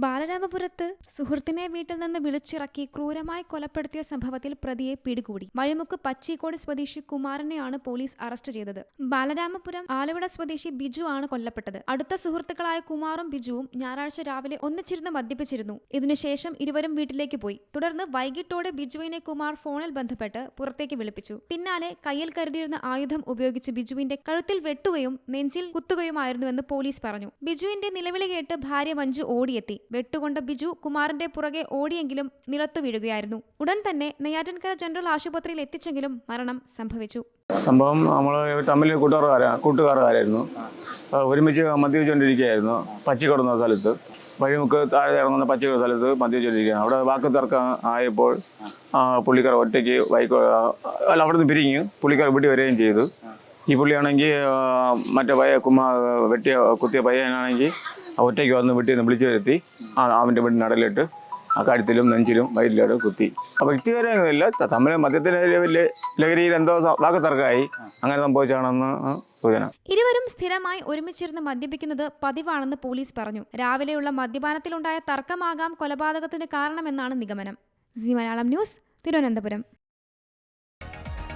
ബാലരാമപുരത്ത് സുഹൃത്തിനെ വീട്ടിൽ നിന്ന് വിളിച്ചിറക്കി ക്രൂരമായി കൊലപ്പെടുത്തിയ സംഭവത്തിൽ പ്രതിയെ പിടികൂടി. വഴിമുക്ക് പച്ചിക്കോട് സ്വദേശി കുമാരനെയാണ് പോലീസ് അറസ്റ്റ് ചെയ്തത്. ബാലരാമപുരം ആലവിട സ്വദേശി ബിജു ആണ് കൊല്ലപ്പെട്ടത്. അടുത്ത സുഹൃത്തുക്കളായ കുമാറും ബിജുവും ഞായറാഴ്ച രാവിലെ ഒന്നിച്ചിരുന്ന് മദ്യപിച്ചിരുന്നു. ഇതിനുശേഷം ഇരുവരും വീട്ടിലേക്ക് പോയി. തുടർന്ന് വൈകിട്ടോടെ ബിജുവിനെ കുമാർ ഫോണിൽ ബന്ധപ്പെട്ട് പുറത്തേക്ക് വിളിപ്പിച്ചു. പിന്നാലെ കയ്യിൽ കരുതിയിരുന്ന ആയുധം ഉപയോഗിച്ച് ബിജുവിന്റെ കഴുത്തിൽ വെട്ടുകയും നെഞ്ചിൽ കുത്തുകയുമായിരുന്നുവെന്ന് പോലീസ് പറഞ്ഞു. ബിജുവിന്റെ നിലവിളി കേട്ട് ഭാര്യ മഞ്ജു ഓടിയെത്തി. വെട്ടുകൊണ്ട ബിജു കുമാറിന്റെ പുറകെ ഓടിയെങ്കിലും നിലത്തു വീഴുകയായിരുന്നു. ഉടൻ തന്നെ നെയ്യാറ്റൻകര ജനറൽ ആശുപത്രിയിൽ എത്തിച്ചെങ്കിലും മരണം സംഭവിച്ചു. സംഭവം നമ്മൾ തമ്മിൽ കൂട്ടുകാരാ കൂട്ടുകാരായിരുന്നു ഒരുമിച്ച് മദ്യപിച്ചുകൊണ്ടിരിക്കുകയായിരുന്നു. പച്ചിക്കോട് കിടന്ന സ്ഥലത്ത്. വഴിമുക്ക് താഴെ ഇറങ്ങുന്ന പച്ചിക്കോട് സ്ഥലത്ത് മദ്യപിച്ചുകൊണ്ടിരിക്കുകയാണ്. അവിടെ വാക്ക് തർക്കം ആയപ്പോൾ പുള്ളിക്കാർ ഒറ്റയ്ക്ക് ബൈക്ക് അല്ല അവിടെ നിന്ന് പിരിഞ്ഞ് പുള്ളിക്കാർ വീട്ടിൽ വരികയും ചെയ്തു. ഈ പുള്ളിയാണെങ്കിൽ മറ്റേ പയ്യ കുമ്മ വെട്ടിയ കുത്തിയ പയ്യനാണെങ്കിൽ ഒറ്റയ്ക്ക് വന്ന് വീട്ടിൽ നിന്ന് വിളിച്ചു വരുത്തി അവന്റെ വീട്ടിൽ നടലിട്ട് ആ കഴുത്തിലും നെഞ്ചിലും വയറ്റിലോട്ട് കുത്തി. അപ്പോൾ വ്യക്തിപരമൊന്നുമില്ല തമ്മിൽ മദ്യത്തിന്റെ ലഹരിയിൽ എന്തോ സ- വാക്ക് തർക്കമായി. അങ്ങനെ സംഭവിച്ചാണെന്ന് ഇരുവരും സ്ഥിരമായി ഒരുമിച്ചിരുന്ന് മദ്യപിക്കുന്നത് പതിവാണെന്ന് പോലീസ് പറഞ്ഞു. രാവിലെയുള്ള മദ്യപാനത്തിലുണ്ടായ തർക്കമാകാം കൊലപാതകത്തിന് കാരണമെന്നാണ് നിഗമനം. സി മലയാളം ന്യൂസ് തിരുവനന്തപുരം.